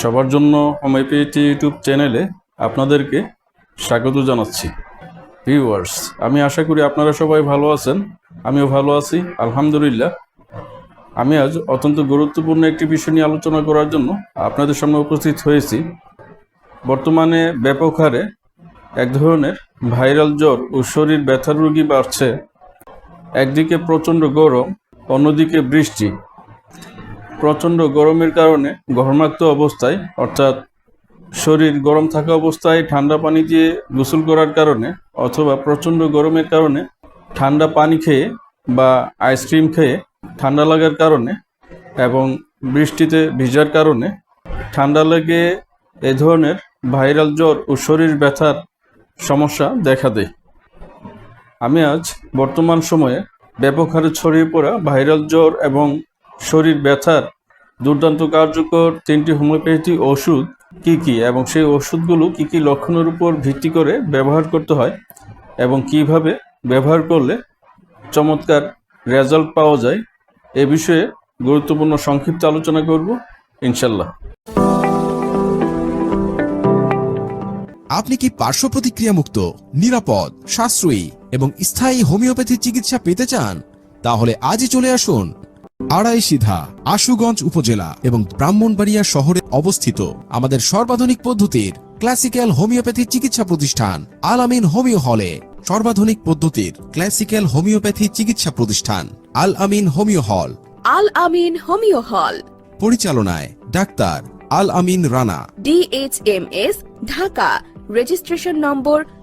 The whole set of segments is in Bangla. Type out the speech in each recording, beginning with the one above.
সবার জন্য হোমিওপ্যাথি ইউটিউব চ্যানেলে আপনাদেরকে স্বাগত জানাচ্ছি। ভিউয়ার্স আমি আশা করি আপনারা সবাই ভালো আছেন, আমিও ভালো আছি, আলহামদুলিল্লাহ। আমি আজ অত্যন্ত গুরুত্বপূর্ণ একটি বিষয় নিয়ে আলোচনা করার জন্য আপনাদের সামনে উপস্থিত হয়েছি। বর্তমানে ব্যাপক হারে এক ধরনের ভাইরাল জ্বর ও শরীর ব্যথার রোগী বাড়ছে। একদিকে প্রচণ্ড গরম, অন্যদিকে বৃষ্টি। প্রচণ্ড গরমের কারণে ঘর্মাক্ত অবস্থায়, অর্থাৎ শরীর গরম থাকা অবস্থায় ঠান্ডা পানি দিয়ে গোসল করার কারণে অথবা প্রচণ্ড গরমের কারণে ঠান্ডা পানি খেয়ে বা আইসক্রিম খেয়ে ঠান্ডা লাগার কারণে এবং বৃষ্টিতে ভিজার কারণে ঠান্ডা লেগে এ ধরনের ভাইরাল জ্বর ও শরীর ব্যথার সমস্যা দেখা দেয়। আমি আজ বর্তমান সময়ে ব্যাপক হারে ছড়িয়ে পড়া ভাইরাল জ্বর এবং শরীর ব্যথার দুর্দান্ত কার্যকর তিনটি হোমিওপ্যাথি ওষুধ কি কি এবং সেই ওষুধগুলো কি কি লক্ষণের উপর ভিত্তি করে ব্যবহার করতে হয় এবং কীভাবে ব্যবহার করলে চমৎকার রেজাল্ট পাওয়া যায়, এ বিষয়ে গুরুত্বপূর্ণ সংক্ষিপ্ত আলোচনা করব ইনশাল্লাহ আপনি কি পার্শ্ব প্রতিক্রিয়া মুক্ত, নিরাপদ, সাশ্রয়ী এবং স্থায়ী হোমিওপ্যাথি চিকিৎসা পেতে চান? তাহলে আজই চলে আসুন আড়াই সিধা আশুগঞ্জ উপজেলা এবং ব্রাহ্মণবাড়িয়া শহরে অবস্থিত আমাদের সর্বাধুনিক পদ্ধতির ক্লাসিক্যাল হোমিওপ্যাথি চিকিৎসা প্রতিষ্ঠান আলামিন হোমিও হলে সর্বাধুনিক পদ্ধতির ক্লাসিক্যাল হোমিওপ্যাথি চিকিৎসা প্রতিষ্ঠান আল আমিন হোমিও হল। আল আমিন হোমিও হল। পরিচালনায় doctor Al Amin Rana. DHMS Dhaka. Registration number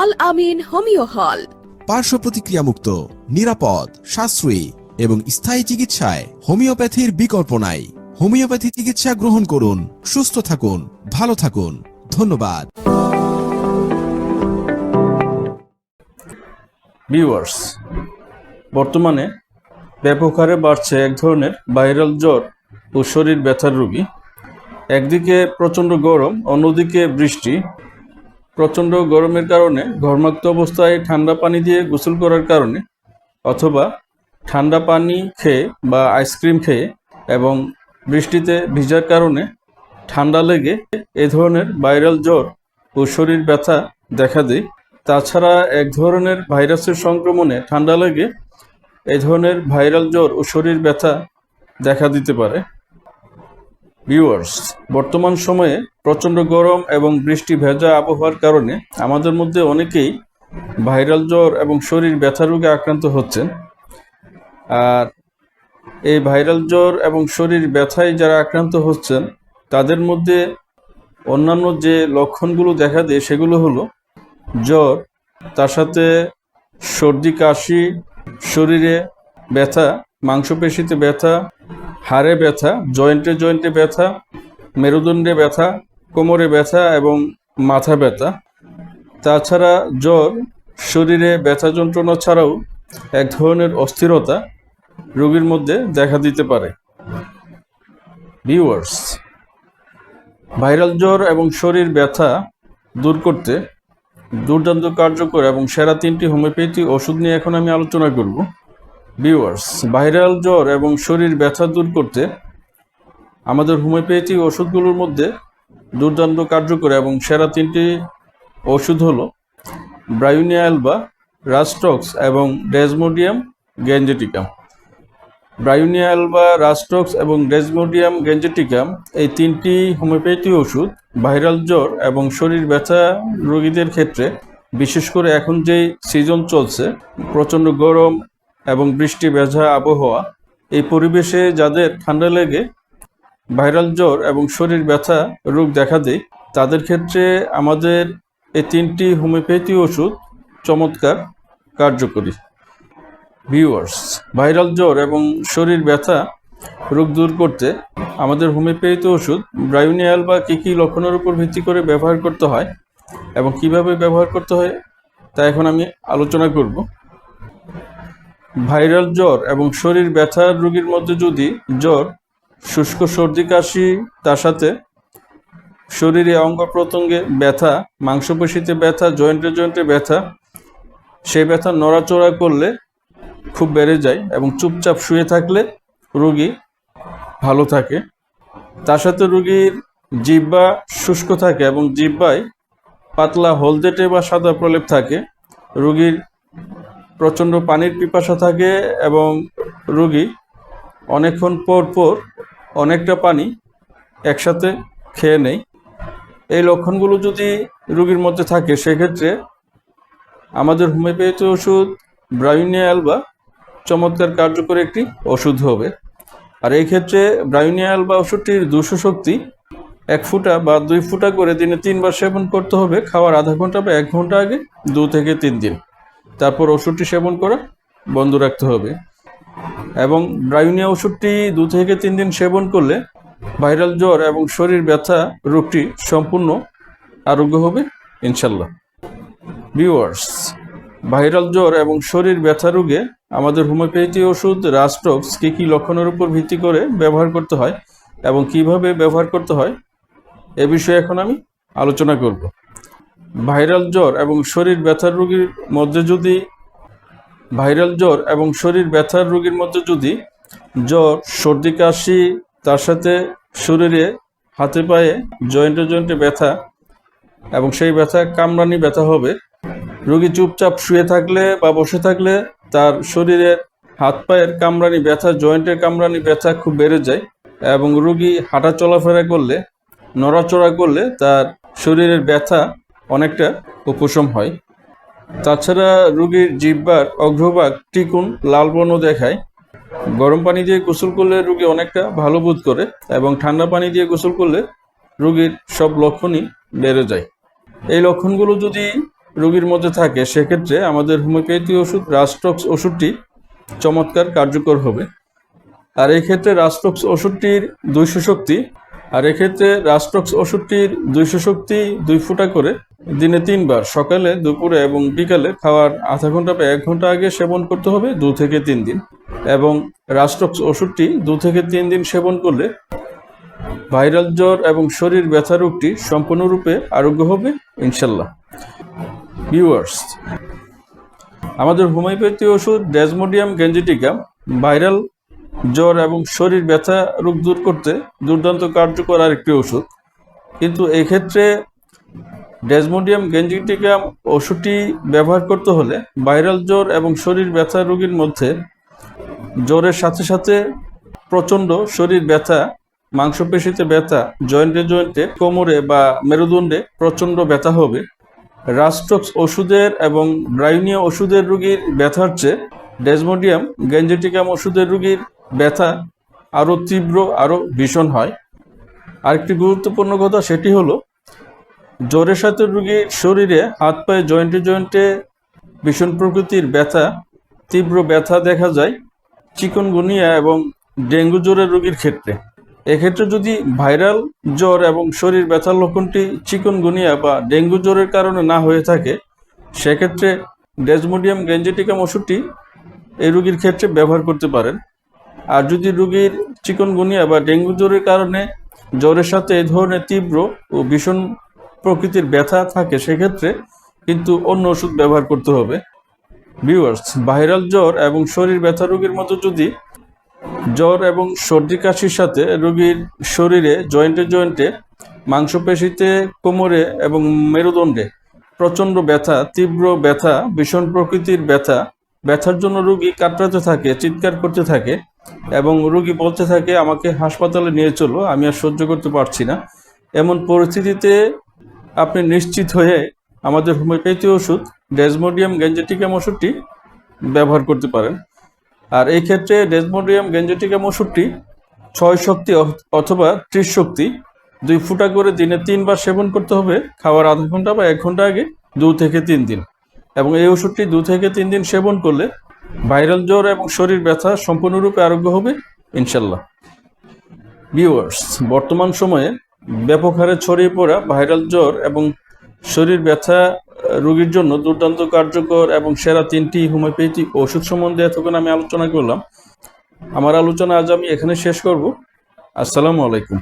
আল আমিন হোমিও হল। পার্শ্ব প্রতিক্রিয়া মুক্ত নিরাপদ সাশ্রয়ী এবং স্থায়ী চিকিৎসায় হোমিওপ্যাথির বিকল্প নাই। হোমিওপ্যাথি চিকিৎসা গ্রহণ করুন সুস্থ থাকুন ভালো থাকুন। ধন্যবাদ। ভিউয়ার্স বর্তমানে ব্যাপক হারে বাড়ছে এক ধরনের ভাইরাল জ্বর ও শরীর ব্যথার রোগী। একদিকে প্রচণ্ড গরম অন্যদিকে বৃষ্টি প্রচণ্ড গরমের কারণে, ঘর্মাক্ত অবস্থায় ঠান্ডা পানি দিয়ে গোসল করার কারণে, অথবা ঠান্ডা পানি খেয়ে বা আইসক্রিম খেয়ে এবং বৃষ্টিতে ভিজার কারণে ঠান্ডা লেগে এ ধরনের ভাইরাল জ্বর ও শরীর ব্যথা দেখা দেয়। তাছাড়া এক ধরনের ভাইরাসের সংক্রমণে ঠান্ডা লেগে এ ধরনের ভাইরাল জ্বর ও শরীর ব্যথা দেখা দিতে পারে। ভিউয়ার্স বর্তমান সময়ে প্রচণ্ড গরম এবং বৃষ্টি ভেজা আবহাওয়ার কারণে আমাদের মধ্যে অনেকেই ভাইরাল জ্বর এবং শরীর ব্যথা রোগে আক্রান্ত হচ্ছেন। আর এই ভাইরাল জ্বর এবং শরীর ব্যথায় যারা আক্রান্ত হচ্ছেন, তাদের মধ্যে অন্যান্য যে লক্ষণগুলো দেখা দেয় সেগুলো হলো জ্বর, তার সাথে সর্দি, কাশি, শরীরে ব্যথা, মাংসপেশিতে ব্যথা হাড়ে ব্যথা, জয়েন্টে জয়েন্টে ব্যথা, মেরুদণ্ডে ব্যথা, কোমরে ব্যথা এবং মাথা ব্যথা। তাছাড়া জ্বর, শরীরে ব্যথা যন্ত্রণা ছাড়াও এক ধরনের অস্থিরতা রোগীর মধ্যে দেখা দিতে পারে। ভিউয়ার্স, ভাইরাল জ্বর এবং শরীর ব্যথা দূর করতে দুর্দান্ত কার্যকর এবং সেরা তিনটি হোমিওপ্যাথি ওষুধ নিয়ে এখন আমি আলোচনা করব। ভিউয়ার্স ভাইরাল জ্বর এবং শরীর ব্যথা দূর করতে আমাদের হোমিওপ্যাথি ওষুধগুলোর মধ্যে দুর্দান্ত কার্যকর এবং সেরা তিনটি ওষুধ হলো ব্রাইউনিয়া অ্যালবা রাস্টক্স এবং ডেজমোডিয়াম গ্যাঞ্জেটিকাম ব্রাইউনিয়া অ্যালবা রাস্টক্স এবং ডেজমোডিয়াম গ্যাঞ্জেটিকাম এই তিনটি হোমিওপ্যাথি ওষুধ ভাইরাল জ্বর এবং শরীর ব্যথা রোগীদের ক্ষেত্রে, বিশেষ করে এখন যেই সিজন চলছে, প্রচণ্ড গরম এবং বৃষ্টি, ভেজা আবহাওয়া, এই পরিবেশে যাদের ঠান্ডা লেগে ভাইরাল জ্বর এবং শরীর ব্যথা রোগ দেখা দেয়, তাদের ক্ষেত্রে আমাদের এই তিনটি হোমিওপ্যাথি ওষুধ চমৎকার, কার্যকরী। ভিউয়ার্স, ভাইরাল জ্বর এবং শরীর ব্যথা রোগ দূর করতে আমাদের হোমিওপ্যাথি ওষুধ ব্রাইউনিয়াল বা কী কী লক্ষণের উপর ভিত্তি করে ব্যবহার করতে হয় এবং কীভাবে ব্যবহার করতে হয় তা এখন আমি আলোচনা করব। ভাইরাল জ্বর এবং শরীর ব্যথার রোগীর মধ্যে যদি জ্বর, শুষ্ক সর্দি কাশি, তার সাথে শরীরে অঙ্গ প্রত্যঙ্গে ব্যথা, মাংসপেশিতে ব্যথা, জয়েন্টে জয়েন্টে ব্যথা সেই ব্যথা নড়াচড়া করলে খুব বেড়ে যায় এবং চুপচাপ শুয়ে থাকলে রোগী ভালো থাকে। তার সাথে রোগীর জিব্বা শুষ্ক থাকে এবং জিব্বায় পাতলা হলদেটে বা সাদা প্রলেপ থাকে। রোগীর প্রচণ্ড পানির পিপাসা থাকে এবং রুগী অনেকক্ষণ পর পর অনেকটা পানি একসাথে খেয়ে নেয়। এই লক্ষণগুলো যদি রুগীর মধ্যে থাকে, সেক্ষেত্রে আমাদের হোমিওপ্যাথি ওষুধ ব্রাউনিয়া অ্যালবা চমৎকার কার্যকর একটি ওষুধ হবে। আর এই ক্ষেত্রে ব্রাউনিয়া অ্যালবা ওষুধটির দুশো শক্তি এক ফুটা বা দুই ফুটা করে দিনে তিনবার সেবন করতে হবে। খাওয়ার আধা ঘণ্টা বা এক ঘণ্টা আগে, দু থেকে তিন দিন। তারপর ওষুধটি সেবন করা বন্ধ রাখতে হবে। এবং ব্রাউনিয়া ওষুধটি দু থেকে তিন দিন সেবন করলে ভাইরাল জ্বর এবং শরীর ব্যথা রোগটি সম্পূর্ণ আরোগ্য হবে, ইনশাল্লাহ। ভিউয়ার্স, ভাইরাল জ্বর এবং শরীর ব্যথা রোগে আমাদের হোমিওপ্যাথি ওষুধ রাস্টক্স কী কী লক্ষণের উপর ভিত্তি করে ব্যবহার করতে হয় এবং কীভাবে ব্যবহার করতে হয়, এ বিষয়ে এখন আমি আলোচনা করব। ভাইরাল জ্বর এবং শরীর ব্যথার রোগীর মধ্যে যদি ভাইরাল জ্বর এবং শরীর ব্যথার রোগীর মধ্যে যদি জ্বর, সর্দি, কাশি, তার সাথে শরীরে হাতে পায়ে জয়েন্টে জয়েন্টে ব্যথা এবং সেই ব্যথা কামরানি ব্যথা হবে, রোগী চুপচাপ শুয়ে থাকলে বা বসে থাকলে তার শরীরের হাত পায়ের কামরানি ব্যথা, জয়েন্টের কামরানি ব্যথা খুব বেড়ে যায় এবং রোগী হাঁটা চলাফেরা করলে, নড়াচড়া করলে তার শরীরের ব্যথা অনেকটা উপশম হয়। তাছাড়া রোগীর জিহ্বার অগ্রভাগ টিকুন লাল বর্ণ দেখায়। গরম পানি দিয়ে গোসল করলে রোগী অনেকটা ভালো বোধ করে এবং ঠান্ডা পানি দিয়ে গোসল করলে রোগীর সব লক্ষণই বেড়ে যায়। এই লক্ষণগুলো যদি রোগীর মধ্যে থাকে, সেক্ষেত্রে আমাদের হোমিওপ্যাথি ওষুধ রাস্টক্স ওষুধটি চমৎকার কার্যকর হবে। আর এই ক্ষেত্রে রাস্টক্স ওষুধটির দুইশো শক্তি আর এক্ষেত্রে রাস্টক্স ওষুধটির দুইশো শক্তি দুই ফুটা করে দিনে তিনবার, সকালে, দুপুরে এবং বিকালে খাওয়ার আধা ঘণ্টা বা এক ঘণ্টা আগে সেবন করতে হবে দু থেকে তিন দিন। এবং রাস্টক্স ওষুধটি দু থেকে তিন দিন সেবন করলে ভাইরাল জ্বর এবং শরীর ব্যথা রোগটি সম্পূর্ণরূপে আরোগ্য হবে, ইনশাল্লাহ। ভিউয়ার্স, আমাদের হোমিওপ্যাথি ওষুধ ডেজমোডিয়াম গেঞ্জিটিকাম ভাইরাল জ্বর এবং শরীর ব্যথা রোগ দূর করতে দুর্দান্ত কার্যকর আরেকটি ওষুধ। কিন্তু এক্ষেত্রে ক্ষেত্রে ডেজমোডিয়াম গেঞ্জিটিকাম ওষুধটি ব্যবহার করতে হলে ভাইরাল জ্বর এবং শরীর ব্যথা রোগীর মধ্যে জ্বরের সাথে সাথে প্রচণ্ড শরীর ব্যথা, মাংসপেশিতে ব্যথা, জয়েন্টে জয়েন্টে, কোমরে বা মেরুদণ্ডে প্রচণ্ড ব্যথা হবে। রাস্টক্স ওষুধের এবং ব্রাইনিয়া ওষুধের রুগীর ব্যথার চেয়ে ডেজমোডিয়াম গ্যাঞ্জেটিকাম ওষুধের রোগীর ব্যথা আরও তীব্র আরও ভীষণ হয়। আরেকটি গুরুত্বপূর্ণ কথা সেটি হলো, জ্বরের সাথে রোগীর শরীরে হাত পায়ে জয়েন্টে জয়েন্টে ভীষণ প্রকৃতির ব্যথা, তীব্র ব্যথা দেখা যায় চিকনগুনিয়া এবং ডেঙ্গু জ্বরের রোগীর ক্ষেত্রে। এক্ষেত্রে যদি ভাইরাল জ্বর এবং শরীর ব্যথার লক্ষণটি চিকনগুনিয়া বা ডেঙ্গু জ্বরের কারণে না হয়ে থাকে, সেক্ষেত্রে ডেজমোডিয়াম গ্যাঞ্জেটিকাম ওষুধটি এই রোগীর ক্ষেত্রে ব্যবহার করতে পারেন। আর যদি রোগীর চিকনগুনিয়া বা ডেঙ্গু জ্বরের কারণে জ্বরের সাথে এই ধরনের তীব্র ও ভীষণ প্রকৃতির ব্যথা থাকে, সেক্ষেত্রে কিন্তু অন্য ওষুধ ব্যবহার করতে হবে। ভিউয়ার্স, ভাইরাল জ্বর এবং শরীর ব্যথা রোগীর মতো যদি জ্বর এবং সর্দি কাশির সাথে রোগীর শরীরে জয়েন্টে জয়েন্টে মাংসপেশিতে, কোমরে এবং মেরুদণ্ডে প্রচণ্ড ব্যথা, তীব্র ব্যথা, ভীষণ প্রকৃতির ব্যথা, ব্যথার জন্য রোগী কাতরাতে থাকে, চিৎকার করতে থাকে এবং রুগী বলতে থাকে, আমাকে হাসপাতালে নিয়ে চলো, আমি আর সহ্য করতে পারছি না। এমন পরিস্থিতিতে আপনি নিশ্চিত হয়ে আমাদের হোমিওপ্যাথি ওষুধ ডেজমোডিয়াম গ্যাঞ্জেটিকাম ওষুধটি ব্যবহার করতে পারেন। আর এই ক্ষেত্রে ডেজমোডিয়াম গ্যাঞ্জেটিকাম ওষুধটি ছয় শক্তি অথ- অথবা ত্রিশ শক্তি, দুই ফুটা করে দিনে তিনবার সেবন করতে হবে, খাওয়ার আধা ঘণ্টা বা এক ঘণ্টা আগে, দু থেকে তিন দিন। এবং এই ওষুধটি দু থেকে তিন দিন সেবন করলে ভাইরাল জ্বর এবং শরীর ব্যথা সম্পূর্ণরূপে আরোগ্য হবে, ইনশাল্লাহ। ভিউয়ার্স বর্তমান সময়ে ব্যাপক হারে ছড়িয়ে পড়া ভাইরাল জ্বর এবং শরীর ব্যথা রোগীর জন্য দুর্দান্ত কার্যকর এবং সেরা তিনটি হোমিওপ্যাথি ওষুধ সম্বন্ধে এতক্ষণ আমি আলোচনা করলাম। আমার আলোচনা আজ আমি এখানে শেষ করব। আসসালামু আলাইকুম।